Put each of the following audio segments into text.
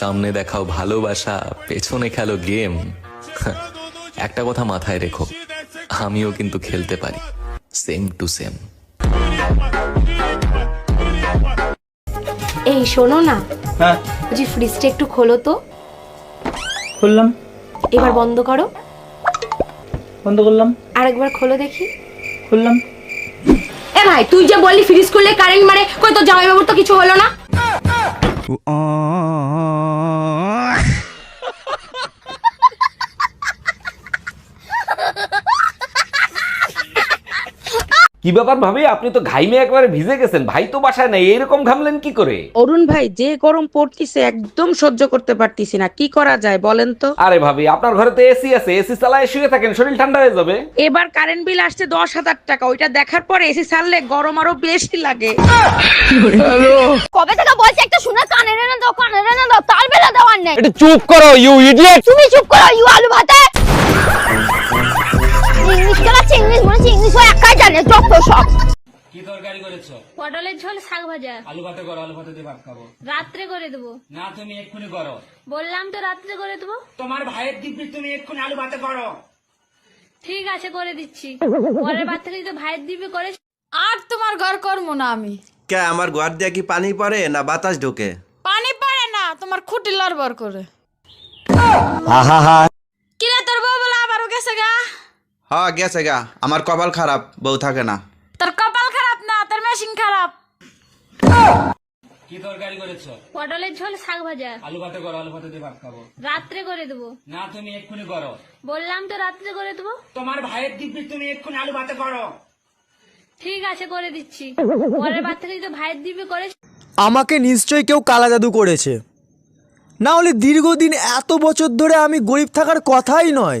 সামনে দেখাও ভালোবাসা পেছনে খেলো গেম একটা কথা মাথায় রেখো আমিও কিন্তু খেলতে পারি। সেম টু সেম এই শোনো না। হ্যাঁ। বলছি ফ্রিজটা একটু খোলো তো। খুললাম। এবার বন্ধ করো। বন্ধ করলাম। আরেকবার খোলো দেখি। খুললাম। এ ভাই তুই যে বললি ফ্রিজ খুললে কারেন্ট মারে কই তো জামাইবাবুর তো কিছু হলো না? Oh. কি ব্যাপার ভাবি? আপনি তো ঘাইমে একবারে ভিজে গেছেন। ভাই তো বাসায় নাই এরকম ঘামলেন কি করে? অরুণ ভাই যে গরম পড়তিছে একদম সহ্য করতে পারতিছি না। কি করা যায় বলেন তো? আরে ভাবি আপনার ঘরে তো এসি আছে এসি চালায় শুয়ে থাকেন শরীর ঠান্ডা হয়ে যাবে। এবার কারেন্ট বিল আসছে দশ হাজার টাকা ওইটা দেখার পরে এসি ছাড়লে গরম আরও বেশি লাগে। কবে থেকে বলছি একটা শোনা কানে রেনে দাও কানে রেনে দাও তার বেলা দেওয়ার নেই। একটু চুপ করো ইউ ইডিয়েট তুমি চুপ করো ইউ আলু ভাতে। ইংলিশ ইংলিশ মনে হচ্ছে ইংলিশ একাই জানে যত সব। কি তরকারি করেছ? পটলের ঝোল শাক ভাজা। আলু ভাতে করো আলু ভাতে দিয়ে ভাত খাব। রাত্রে করে দেবো। না তুমি এক্ষুনি করো। বললাম তো রাত্রে করে দেবো। তোমার ভাইয়ের দিব্যি তুমি এক্ষুনি আলু ভাতে করো। ঠিক আছে করে দিচ্ছি। পরের বার থেকে যদি ভাইয়ের দিবে করে আর তোমার ঘর করব না আমি। কে আমার ঘর দিয়ে কি পানি পড়ে না বাতাস ঢোকে? পানি পারে না তোমার খুঁটি লড়বড় করে। কিরে তোর বউ বলে আবারও গেছে গা হ্যাঁ গেছে গা। আমার কপাল খারাপ বউ থাকে না। তোর কপাল খারাপ না তোর মেশিন খারাপ। কি তরকারি করেছ? পটলের ঝোল শাক ভাজা। আলু ভাতে করো আলু ভাতে দিয়ে ভাত খাব। রাত্রে করে দেবো। না তুমি এক্ষুনি করো। বললাম তো রাত্রে করে দেবো। তোমার ভাইয়ের দিব্যি তুমি এক্ষুনি আলু ভাতে করো। ঠিক আছে করে দিচ্ছি। পরের বার থেকে যদি ভাইয়ের দিবে করে আমাকে নিশ্চয়ই কেউ কালা জাদু করেছে। না হলে দীর্ঘদিন এত বছর ধরে আমি গরিব থাকার কথাই নয়।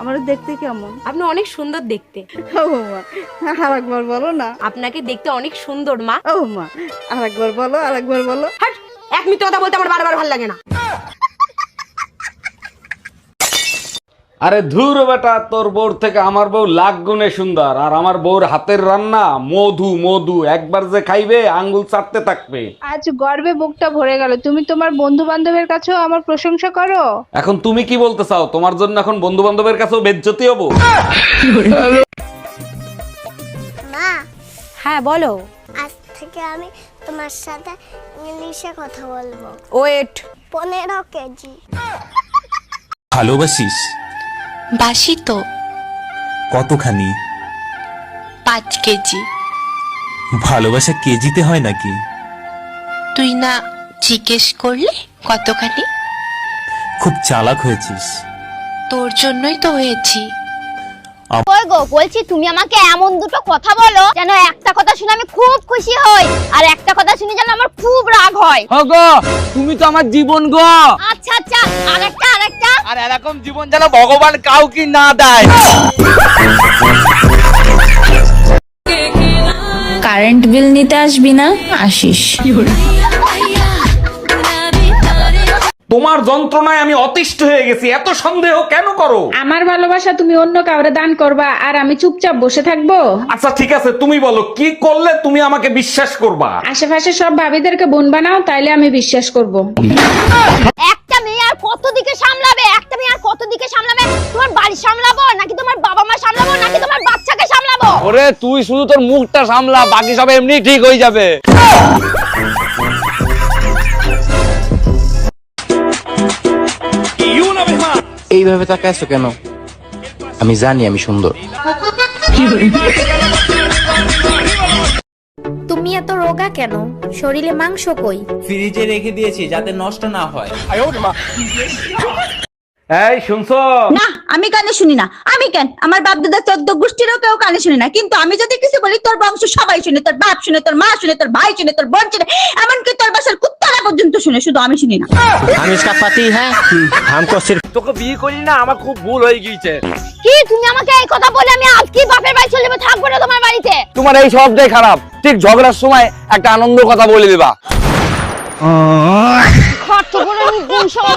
মামা আমার দেখতে কেমন? আপনি অনেক সুন্দর দেখতে। ও মা আর একবার বলো না। আপনাকে দেখতে অনেক সুন্দর মা। ও মা আর একবার বলো আর একবার বলো। হাট এক মিনিট কথা বলতে আমার বারবার ভালো লাগে না। আরে ধুর বেটা তোর বউর থেকে আমার বউ লাখ গুণে সুন্দর আর আমার বউর হাতের রান্না মধু মধু একবার যে খাইবে আঙ্গুল চাটতে থাকবে। আজ গর্বে বুকটা ভরে গেল। তুমি তোমার বন্ধু বান্ধবের কাছেও আমার প্রশংসা করো। এখন তুমি কি বলতে চাও? তোমার জন্য এখন বন্ধু বান্ধবের কাছেও বেজ্জতি হব। মা। হ্যাঁ বলো। আজ থেকে আমি তোমার সাথে ইংলিশে কথা বলব। ওয়েট। পনেরো কেজি। ভালোবাসিস? বাসি তো। কতখানি? পাঁচ কেজি। ভালোবাসা কেজিতে হয় নাকি? তুই না জিজ্ঞেস করলে কতখানি? খুব চালাক হয়েছিস। তোর জন্যই তো হয়েছি। ওই গো বলছি তুমি আমাকে এমন দুটো কথা বলো যেন একটা কথা শুনে আমি খুব খুশি হই আর একটা কথা শুনে যেন আমার খুব রাগ হয়। গো তুমি তো আমার জীবন গো। আচ্ছা আচ্ছা আরেকটা আর এরকম জীবন যেন ভগবান কাউকে না দেয়। কারেন্ট বিল নিতে আসবি না? আসিস। তোমার যন্ত্রণায় আমি অতিষ্ঠ হয়ে গেছি এত সন্দেহ কেন করো? আমার ভালোবাসা তুমি অন্য কাউরে দান করবা আর আমি চুপচাপ বসে থাকব। আচ্ছা ঠিক আছে তুমি বলো কি করলে তুমি আমাকে বিশ্বাস করবা? আশেপাশে সব ভাবিদেরকে বোন বানাও তাইলে আমি বিশ্বাস করব। একটা কত দিকে সামলাবে? একটা মেয়ে আর কত দিকে সামলাবে? তোমার বাড়ি সামলাবো? নাকি তোমার বাবা মা সামলাবো? নাকি তোমার বাচ্চাকে সামলাবো? ওরে তুই শুধু তোর মুখটা সামলা বাকি সব এমনি ঠিক হয়ে যাবে। এইভাবে তাকাইছো কেন? আমি জানি আমি সুন্দর। রোগা কেন? শরীরে মাংস কই? ফ্রিজে রেখে দিয়েছি যাতে নষ্ট না হয়। এই শুনছো? না আমি কানে শুনি না। আমি কেন? আমার বাপ দাদা চোদ্দ গোষ্ঠীরও কেউ কানে শুনি না। কিন্তু আমি যদি কিছু বলি তোর বংশ সবাই শুনে তোর বাপ শুনে তোর মা শুনে তোর ভাই শুনে তোর বোন শুনে এমনকি তোর বাসার কুত্তারা পর্যন্ত শুনে শুধু আমি শুনি না। তোকে বিয়ে করি না আমার খুব ভুল হয়ে গিয়েছে। কি তুমি আমাকে এই কথা বলে আমি আজকে বাপের বাড়ি চলে যাব থাকব না তোমার বাড়িতে? তোমার এই সবটাই খারাপ। ঠিক ঝগড়ার সময় একটা আনন্দ কথা বলে দিবা। খরচ করে আমি কোন সময়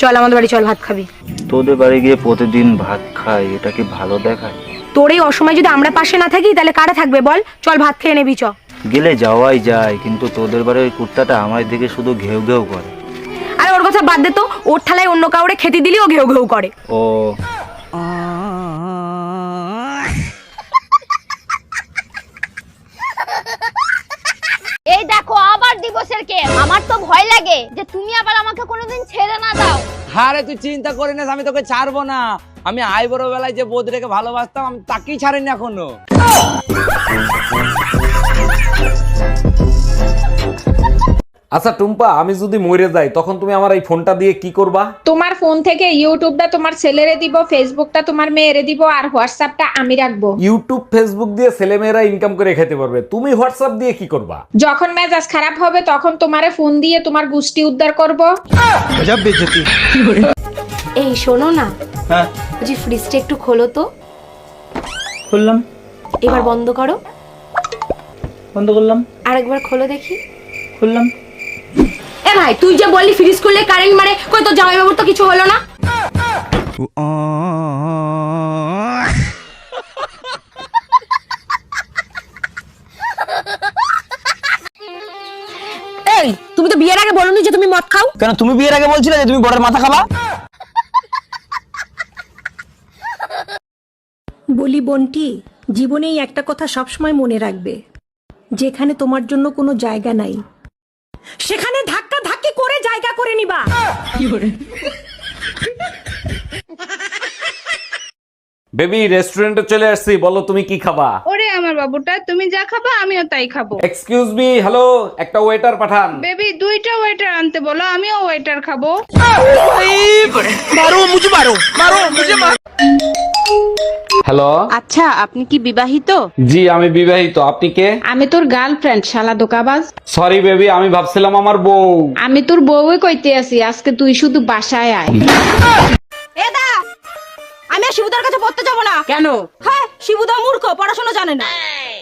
চল আমাদের বাড়ি চল ভাত খাবি। তোদের বাড়ি গিয়ে প্রতিদিন ভাত খাই এটা কি ভালো দেখায়? তোর এই অসময় যদি আমরা পাশে না থাকি তাহলে কারা থাকবে বল? চল ভাত খেয়ে নেবি চ। গেলে যাওয়াই যায় কিন্তু তোদের বাড়ির ওই কুত্তাটা আমার দিকে শুধু ঘেউ ঘেউ করে। আরে ওর কথা বাদ দে তো ওর থালায় অন্য কাউরে খেতে দিলেও ঘেউ ঘেউ করে। ও। এই দেখো আবার দিবসের কে আমার তো ভয় লাগে যে তুমি আবার আমাকে কোনোদিন ছেড়ে না দাও। আরে তুই চিন্তা করে না আমি তোকে ছাড়বো না। আমি আই বড় বেলায় যে বৌদিটাকে ভালোবাসতাম আমি তাকেই ছাড়িনি এখনও। আচ্ছা টুম্পা আমি যদি মরে যাই তখন তুমি আমার এই ফোনটা দিয়ে কি করবা? তোমার ফোন থেকে ইউটিউবটা তোমার ছেলেরে দিব ফেসবুকটা তোমার মেয়েরে দিব আর হোয়াটসঅ্যাপটা আমি রাখব। ইউটিউব ফেসবুক দিয়ে ছেলেমেয়েরা ইনকাম করে খেতে পারবে। তুমি হোয়াটসঅ্যাপ দিয়ে কি করবা? যখন মেজাজ খারাপ হবে তখন তোমারে ফোন দিয়ে তোমার গুষ্টি উদ্ধার করব। এই শোনো না। হ্যাঁ? বলছি ফ্রিজটা একটু খোলো তো। খুললাম। এবার বন্ধ করো। বন্ধ করলাম। আরেকবার খোলো দেখি। খুললাম। ভাই তুই যে বললি ফ্রিজ করলে কারেন্ট মারে কই তো জামাই বাবুর তো কিছু হলো না? এই তুমি তো বিয়ের আগে বলনি যে তুমি মদ খাও? কেন তুমি বিয়ের আগে বলছিলে যে তুমি বড়ের মাথা খাবা? বলি বোনটি জীবনে এই একটা কথা সবসময় মনে রাখবে যেখানে তোমার জন্য কোনো জায়গা নাই। সেখানে করে করে নিবা। বেবি রেস্টুরেন্টে চলে আসছি। বলো তুমি কি খাবা? ওরে আমার বাবুটা তুমি যা খাবা আমিও তাই খাব। এক্সকিউজ মি হ্যালো একটা ওয়েটার পাঠান। বেবি দুইটা ওয়েটার আনতে বলো আমিও ওয়েটার খাব। হ্যালো? আচ্ছা আপনি কি বিবাহিত? জি আমি বিবাহিত। আপনি কে? আমি তোর গার্লফ্রেন্ড শালা দোকাবাজ সরি বেবি আমি ভাবছিলাম আমার বউ। আমি তোর বউই কইতে আছি আজকে তুই শুধু বাসায় আয়। এ আমি আর শিবুদার কাছে পড়তে যাব না। কেন? হ্যাঁ শিবুদা মূর্খ পড়াশোনা জানে না।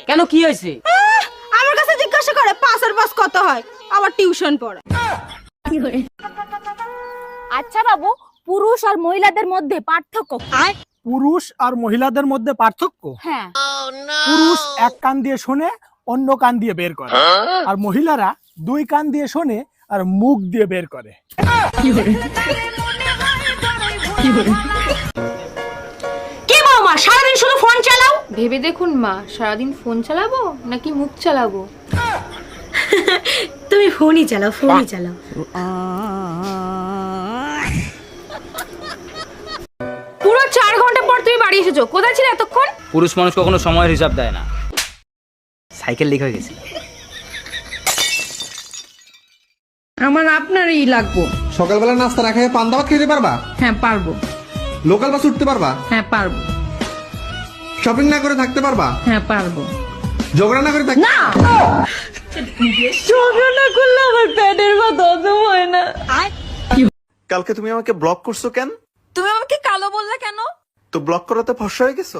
কেন কি হয়েছে? আহ, আমার কাছে জিজ্ঞাসা করে পাসের পাস কত হয়? আবার টিউশন পড়ে। আচ্ছা বাবু পুরুষ আর মহিলাদের মধ্যে পার্থক্য পুরুষ আর মহিলাদের মধ্যে পার্থক্য? হ্যাঁ। পুরুষ এক কান দিয়ে শোনে অন্য কান দিয়ে বের করে। আর মহিলারা দুই কান দিয়ে শোনে আর মুখ দিয়ে বের করে। কে বৌমা সারাদিন শুধু ফোন চালাও? ভেবে দেখুন মা সারাদিন ফোন চালাবো নাকি মুখ চালাবো? তুমি ফোনই চালাও ফোনই চালাও। বাড়ি এসেছ? কোথায় ছিলে এতক্ষণ? পুরুষ মানুষ কখনো সময়ের হিসাব দেয় না। সাইকেল লিক হয়ে গেছে। আমার আপনারই লাগবো। সকালবেলা নাস্তা না খেয়ে পান্তা ভাত খেতে পারবা? হ্যাঁ পারব। লোকাল বাস উঠতে পারবা? হ্যাঁ পারব। শপিং না করে থাকতে পারবা? হ্যাঁ পারব। ঝগড়া না করে থাকতে না! ঝগড়া করলে আমার প্যাডের মা দদ হয় না। কালকে তুমি আমাকে ব্লক করছ কেন? তুমি আমাকে কালো বললে কেন? তো ব্লক করাতে ফসা হয়ে গেছো?